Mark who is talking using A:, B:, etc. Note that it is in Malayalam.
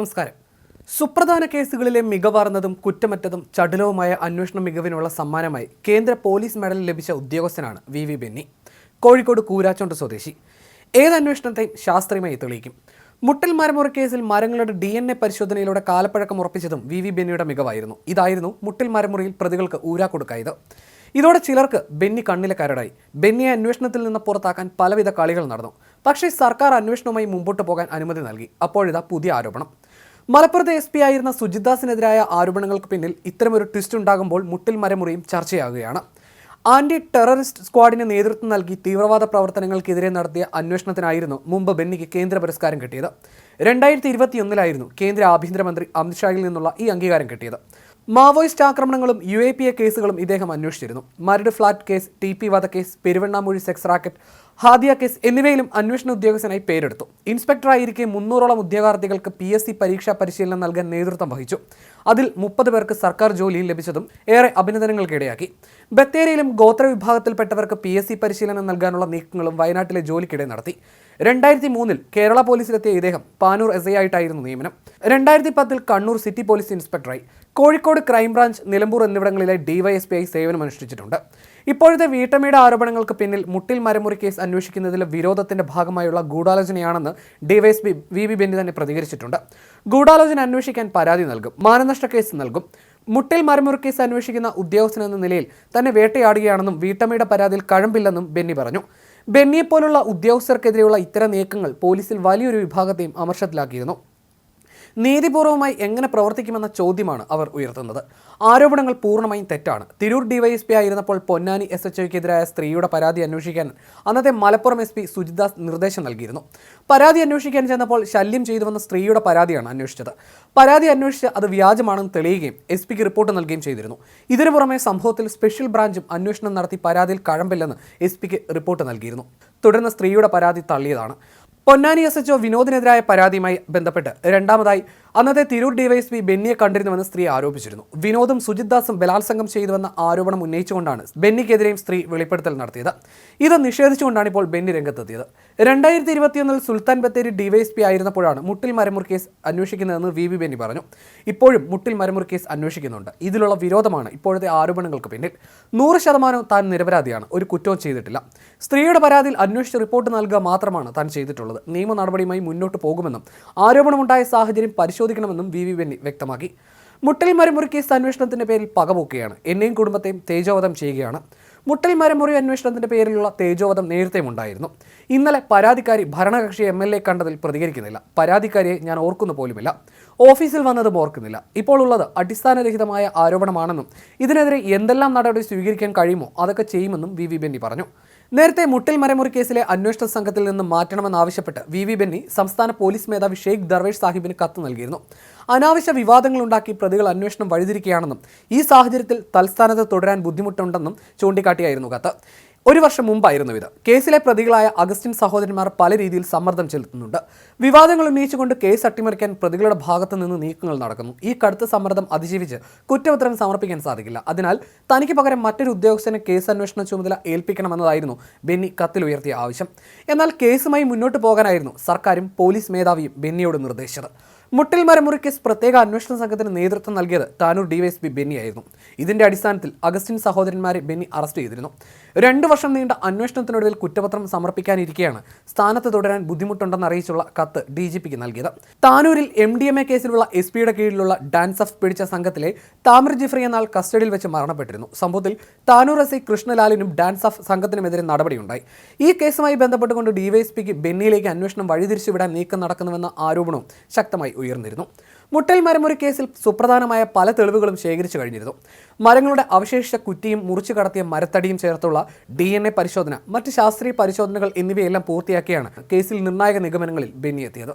A: നമസ്കാരം. സുപ്രധാന കേസുകളിലെ മികവാർന്നതും കുറ്റമറ്റതും ചടുലവുമായ അന്വേഷണ മികവിനുള്ള സമ്മാനമായി കേന്ദ്ര പോലീസ് മെഡൽ ലഭിച്ച ഉദ്യോഗസ്ഥനാണ് വി വി ബെന്നി. കോഴിക്കോട് കൂരാച്ചോണ്ട് സ്വദേശി. ഏത് ശാസ്ത്രീയമായി തെളിയിക്കും. മുട്ടൽ മരമുറ കേസിൽ മരങ്ങളുടെ ഡി എൻ എ പരിശോധനയിലൂടെ കാലപ്പഴക്കം ഉറപ്പിച്ചതും വി വി ബെന്നിയുടെ മികവായിരുന്നു. ഇതായിരുന്നു മുട്ടൽ മരമുറിയിൽ പ്രതികൾക്ക് ഊരാക്കൊടുക്കായത് ഇതോടെ ചിലർക്ക് ബെന്നി കണ്ണിലെ കരടായി ബെന്നിയെ അന്വേഷണത്തിൽ നിന്ന് പുറത്താക്കാൻ പലവിധ കളികൾ നടന്നു. പക്ഷേ സർക്കാർ അന്വേഷണവുമായി മുമ്പോട്ട് പോകാൻ അനുമതി നൽകി. അപ്പോഴിതാ പുതിയ ആരോപണം. മലപ്പുറത്തെ എസ് പി ആയിരുന്ന സുജിദാസിനെതിരായ ആരോപണങ്ങൾക്ക് പിന്നിൽ ഇത്തരമൊരു ട്വിസ്റ്റ് ഉണ്ടാകുമ്പോൾ മുട്ടിൽ മരമുറിയും ചർച്ചയാകുകയാണ് ആന്റി ടെററിസ്റ്റ് സ്ക്വാഡിന് നേതൃത്വം നൽകി തീവ്രവാദ പ്രവർത്തനങ്ങൾക്കെതിരെ നടത്തിയ അന്വേഷണത്തിനായിരുന്നു മുമ്പ് ബെന്നിക്ക് കേന്ദ്ര പുരസ്കാരം കിട്ടിയത്. രണ്ടായിരത്തി ഇരുപത്തിയൊന്നിലായിരുന്നു കേന്ദ്ര ആഭ്യന്തരമന്ത്രി അമിത്ഷായിൽ നിന്നുള്ള ഈ അംഗീകാരം കിട്ടിയത്. മാവോയിസ്റ്റ് ആക്രമണങ്ങളും യു എ പി എ കേസുകളും ഇദ്ദേഹം അന്വേഷിച്ചിരുന്നു. Maradu flat case T P വധക്കേസ് Peruvannamuzhi sex racket Hadiya case എന്നിവയിലും അന്വേഷണ ഉദ്യോഗസ്ഥനായി പേരെടുത്തു. ഇൻസ്പെക്ടറായിരിക്കെ മുന്നൂറോളം ഉദ്യോഗാർത്ഥികൾക്ക് പി എസ് സി പരീക്ഷാ പരിശീലനം നൽകാൻ നേതൃത്വം വഹിച്ചു. അതിൽ മുപ്പത് പേർക്ക് സർക്കാർ ജോലിയിൽ ലഭിച്ചതും ഏറെ അഭിനന്ദനങ്ങൾക്കിടയാക്കി. ബത്തേരിയിലും ഗോത്ര വിഭാഗത്തിൽപ്പെട്ടവർക്ക് പി എസ് സി പരിശീലനം നൽകാനുള്ള നീക്കങ്ങളും വയനാട്ടിലെ ജോലിക്കിടെ നടത്തി. രണ്ടായിരത്തി മൂന്നിൽ കേരള പോലീസിലെത്തിയ ഇദ്ദേഹം പാനൂർ എസ് ഐ ആയിട്ടായിരുന്നു നിയമനം. രണ്ടായിരത്തി പത്തിൽ കണ്ണൂർ സിറ്റി പോലീസ് ഇൻസ്പെക്ടറായി. കോഴിക്കോട് ക്രൈംബ്രാഞ്ച് നിലമ്പൂർ എന്നിവിടങ്ങളിലെ ഡിവൈഎസ്പി ആയി സേവനമനുഷ്ഠിച്ചിട്ടുണ്ട്. ഇപ്പോഴത്തെ വീട്ടമ്മയുടെ ആരോപണങ്ങൾക്ക് പിന്നിൽ മുട്ടിൽ മരമുറി കേസ് അന്വേഷിക്കുന്നതിലെ വിരോധത്തിന്റെ ഭാഗമായുള്ള ഗൂഢാലോചനയാണെന്ന് ഡിവൈഎസ്പി വി വി ബെന്നി തന്നെ പ്രതികരിച്ചിട്ടുണ്ട്. ഗൂഢാലോചന അന്വേഷിക്കാൻ പരാതി നൽകും. മാനനഷ്ട കേസ് നൽകും. മുട്ടിൽ മരമുറി കേസ് അന്വേഷിക്കുന്ന ഉദ്യോഗസ്ഥൻ എന്ന നിലയിൽ തന്നെ വേട്ടയാടുകയാണെന്നും വീട്ടമ്മയുടെ പരാതിയിൽ കഴമ്പില്ലെന്നും ബെന്നി പറഞ്ഞു. ബെന്നിയെപ്പോലുള്ള ഉദ്യോഗസ്ഥർക്കെതിരെയുള്ള ഇത്തരം നീക്കങ്ങൾ പോലീസിൽ വലിയൊരു വിഭാഗത്തെയും അമർഷത്തിലാക്കിയിരുന്നു. നീതിപൂർവമായി എങ്ങനെ പ്രവർത്തിക്കുമെന്ന ചോദ്യമാണ് അവർ ഉയർത്തുന്നത്. ആരോപണങ്ങൾ പൂർണമായും തെറ്റാണ്. തിരൂർ ഡിവൈഎസ്പി ആയിരുന്നപ്പോൾ പൊന്നാനി എസ് എച്ച് ഒക്കെതിരായ സ്ത്രീയുടെ പരാതി അന്വേഷിക്കാൻ അന്നത്തെ മലപ്പുറം എസ് പി സുജിദാസ് നിർദ്ദേശം നൽകിയിരുന്നു. പരാതി അന്വേഷിക്കാൻ ചെന്നപ്പോൾ ശല്യം ചെയ്തുവന്ന സ്ത്രീയുടെ പരാതിയാണ് അന്വേഷിച്ചത്. പരാതി അന്വേഷിച്ച് അത് വ്യാജമാണെന്ന് തെളിയുകയും എസ് പിക്ക് റിപ്പോർട്ട് നൽകുകയും ചെയ്തിരുന്നു. ഇതിനു പുറമെ സംഭവത്തിൽ സ്പെഷ്യൽ ബ്രാഞ്ചും അന്വേഷണം നടത്തി പരാതിയിൽ കഴമ്പില്ലെന്ന് എസ് പിക്ക് റിപ്പോർട്ട് നൽകിയിരുന്നു. തുടർന്ന് സ്ത്രീയുടെ പരാതി തള്ളിയതാണ്. പൊന്നാനി എസ് എച്ച്ഒ വിനോദിനെതിരായ പരാതിയുമായി ബന്ധപ്പെട്ട് രണ്ടാമതായി അന്നത്തെ തിരൂർ ഡിവൈഎസ്പി ബെന്നിയെ കണ്ടിരുന്നുവെന്ന് സ്ത്രീ ആരോപിച്ചിരുന്നു. വിനോദും സുജിത് ദാസും ബലാത്സംഗം ചെയ്തുവെന്ന ആരോപണം ഉന്നയിച്ചുകൊണ്ടാണ് ബെന്നിക്കെതിരെയും സ്ത്രീ വെളിപ്പെടുത്തൽ നടത്തിയത്. ഇത് നിഷേധിച്ചുകൊണ്ടാണ് ഇപ്പോൾ ബെന്നി രംഗത്തെത്തിയത്. രണ്ടായിരത്തി ഇരുപത്തിയൊന്നിൽ സുൽത്താൻ ബത്തേരി ഡിവൈഎസ്പി ആയിരുന്നപ്പോഴാണ് മുട്ടിൽ മരമുർ കേസ് അന്വേഷിക്കുന്നതെന്ന് വി വി ബെന്നി പറഞ്ഞു. ഇപ്പോഴും മുട്ടിൽ മരമുർ കേസ് അന്വേഷിക്കുന്നുണ്ട്. ഇതിലുള്ള വിരോധമാണ് ഇപ്പോഴത്തെ ആരോപണങ്ങൾക്ക് പിന്നിൽ. നൂറ് ശതമാനവും താൻ നിരപരാധിയാണ്. ഒരു കുറ്റവും ചെയ്തിട്ടില്ല. സ്ത്രീയുടെ പരാതിയിൽ അന്വേഷിച്ച് റിപ്പോർട്ട് നൽകുക മാത്രമാണ് താൻ ചെയ്തിട്ടുള്ളത്. നിയമ നടപടിയുമായി മുന്നോട്ട് പോകുമെന്നും ആരോപണമുണ്ടായ സാഹചര്യം പരിശോധിക്കണമെന്നും വി വി വെന്നി വ്യക്തമാക്കി. മുട്ടൽ മരമുറി കേസ് അന്വേഷണത്തിന്റെ പേരിൽ പകപോക്കുകയാണ് എന്നെയും കുടുംബത്തെയും തേജോവധം ചെയ്യുകയാണ്. മുട്ടൽ മരമുറി അന്വേഷണത്തിന്റെ പേരിലുള്ള തേജോവധം നേരത്തെ ഉണ്ടായിരുന്നു. ഇന്നലെ പരാതിക്കാരി ഭരണകക്ഷി എം എൽ എ കണ്ടതിൽ പ്രതികരിക്കുന്നില്ല. പരാതിക്കാരിയെ ഞാൻ ഓർക്കുന്നു പോലുമില്ല. ഓഫീസിൽ വന്നതും ഓർക്കുന്നില്ല. ഇപ്പോൾ ഉള്ളത് അടിസ്ഥാനരഹിതമായ ആരോപണമാണെന്നും ഇതിനെതിരെ എന്തെല്ലാം നടപടി സ്വീകരിക്കാൻ കഴിയുമോ അതൊക്കെ ചെയ്യുമെന്നും വി വി ബെന്നി പറഞ്ഞു. നേരത്തെ മുട്ടിൽ മരമുറി കേസിലെ അന്വേഷണ സംഘത്തിൽ നിന്ന് മാറ്റണമെന്നാവശ്യപ്പെട്ട് വി വി ബെന്നി സംസ്ഥാന പോലീസ് മേധാവി ഷെയ്ഖ് ദർവേഷ് സാഹിബിന് കത്ത് നൽകിയിരുന്നു. അനാവശ്യ വിവാദങ്ങളുണ്ടാക്കി പ്രതികൾ അന്വേഷണം വഴിതിരിക്കുകയാണെന്നും ഈ സാഹചര്യത്തിൽ തൽസ്ഥാനത്ത് തുടരാൻ ബുദ്ധിമുട്ടുണ്ടെന്നും ചൂണ്ടിക്കാട്ടിയായിരുന്നു കത്ത്. ഒരു വർഷം മുമ്പായിരുന്നു ഇത്. കേസിലെ പ്രതികളായ അഗസ്റ്റിൻ സഹോദരന്മാർ പല രീതിയിൽ സമ്മർദ്ദം ചെലുത്തുന്നുണ്ട്. വിവാദങ്ങൾ ഉന്നയിച്ചുകൊണ്ട് കേസ് അട്ടിമറിക്കാൻ പ്രതികളുടെ ഭാഗത്തു നിന്ന് നീക്കങ്ങൾ നടക്കുന്നു. ഈ കടുത്ത സമ്മർദ്ദം അതിജീവിച്ച് കുറ്റപത്രം സമർപ്പിക്കാൻ സാധിക്കില്ല. അതിനാൽ തനിക്ക് പകരം മറ്റൊരു ഉദ്യോഗസ്ഥനെ കേസ് അന്വേഷണ ചുമതല ഏൽപ്പിക്കണമെന്നതായിരുന്നു ബെന്നി കത്തിൽ ഉയർത്തിയ ആവശ്യം. എന്നാൽ കേസുമായി മുന്നോട്ട് പോകാനായിരുന്നു സർക്കാരും പോലീസ് മേധാവിയും ബെന്നിയോട് നിർദ്ദേശിച്ചത്. മുട്ടിൽ മരമുറി കേസ് പ്രത്യേക അന്വേഷണ സംഘത്തിന് നേതൃത്വം നൽകിയത് താനൂർ ഡിവൈഎസ്പി ബെന്നിയായിരുന്നു ഇതിന്റെ അടിസ്ഥാനത്തിൽ അഗസ്റ്റിൻ സഹോദരന്മാരെ ബെന്നി അറസ്റ്റ് ചെയ്തിരുന്നു. രണ്ടു വർഷം നീണ്ട അന്വേഷണത്തിനൊടുവിൽ കുറ്റപത്രം സമർപ്പിക്കാനിരിക്കെയാണ് സ്ഥാനത്ത് തുടരാൻ ബുദ്ധിമുട്ടുണ്ടെന്ന് അറിയിച്ചുള്ള കത്ത് ഡി ജി പിക്ക് നൽകിയത്. താനൂരിൽ എം ഡി എം എ കേസിലുള്ള എസ് പിയുടെ കീഴിലുള്ള ഡാൻസ് ഓഫ് പിടിച്ച സംഘത്തിലെ താമർ ജിഫ്രി എന്നാൾ കസ്റ്റഡിയിൽ വെച്ച് മരണപ്പെട്ടിരുന്നു. സംഭവത്തിൽ താനൂർ എസ് ഐ കൃഷ്ണലാലിനും ഡാൻസ് ഓഫ് സംഘത്തിനുമെതിരെ നടപടിയുണ്ടായി. ഈ കേസുമായി ബന്ധപ്പെട്ടുകൊണ്ട് ഡിവൈഎസ്പിക്ക് ബെന്നിയിലേക്ക് അന്വേഷണം വഴിതിരിച്ചുവിടാൻ നീക്കം നടക്കുന്നുവെന്ന ആരോപണവും ശക്തമായി ഉയർന്നിരുന്നു. മുട്ടൽ മരമുറി കേസിൽ സുപ്രധാനമായ പല തെളിവുകളും ശേഖരിച്ചു കഴിഞ്ഞിരുന്നു. മരങ്ങളുടെ അവശേഷിച്ച കുറ്റിയും മുറിച്ചു കടത്തിയ മരത്തടിയും ചേർത്തുള്ള ഡി എൻ എ പരിശോധന മറ്റ് ശാസ്ത്രീയ പരിശോധനകൾ എന്നിവയെല്ലാം പൂർത്തിയാക്കിയാണ് കേസിൽ നിർണായക നിഗമനങ്ങളിൽ ബെന്നി എത്തിയത്.